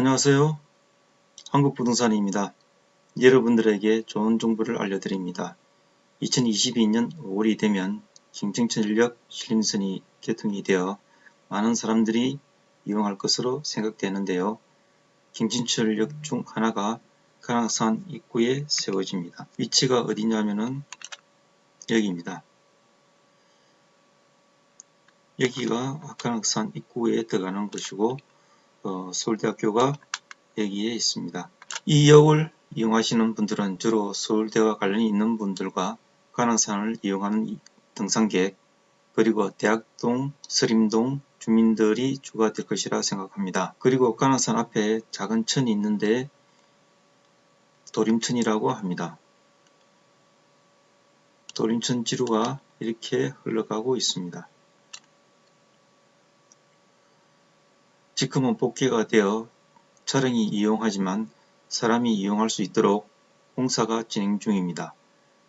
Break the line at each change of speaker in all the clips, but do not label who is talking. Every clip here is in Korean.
안녕하세요. 한국부동산입니다. 여러분들에게 좋은 정보를 알려드립니다. 2022년 5월이 되면 김정천인력 신림선이 개통이 되어 많은 사람들이 이용할 것으로 생각되는데요. 김진철역 중 하나가 간악산 입구에 세워집니다. 위치가 어디냐면은 여기입니다. 여기가 간악산 입구에 들어가는 곳이고 어, 서울대학교가 여기에 있습니다. 이 역을 이용하시는 분들은 주로 서울대와 관련이 있는 분들과 관악산을 이용하는 등산객 그리고 대학동, 서림동 주민들이 주가 될 것이라 생각합니다. 그리고 관악산 앞에 작은 천이 있는데 도림천이라고 합니다. 도림천 지루가 이렇게 흘러가고 있습니다. 지금은 복개가 되어 차량이 이용하지만 사람이 이용할 수 있도록 공사가 진행 중입니다.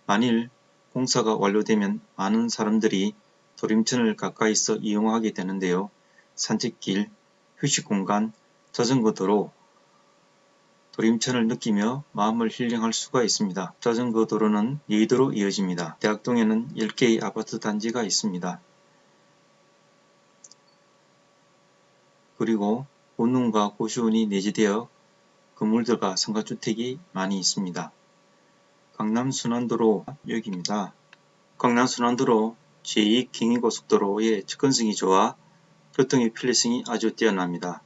만일 공사가 완료되면 많은 사람들이 도림천을 가까이서 이용하게 되는데요. 산책길, 휴식공간, 자전거 도로, 도림천을 느끼며 마음을 힐링할 수가 있습니다. 자전거 도로는 여의도로 이어집니다. 대학동에는 10개의 아파트 단지가 있습니다. 그리고 원룸과 고시원이 내재되어 건물들과 상가주택이 많이 있습니다. 강남 순환도로 여기입니다. 강남 순환도로 제2 경의고속도로의 접근성이 좋아 교통의 편리성이 아주 뛰어납니다.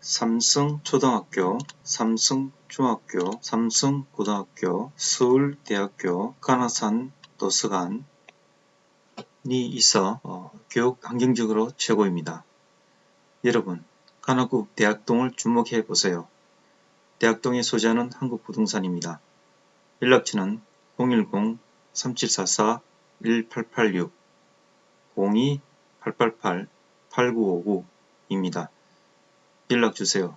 삼성초등학교, 삼성중학교, 삼성고등학교, 서울대학교, 간화산 도서관이 있어 어, 교육 환경적으로 최고입니다. 여러분, 간화국 대학동을 주목해 보세요. 대학동에 소재하는 한국부동산입니다. 연락처는 010-3744-1886, 02-888-8959입니다. 연락 주세요.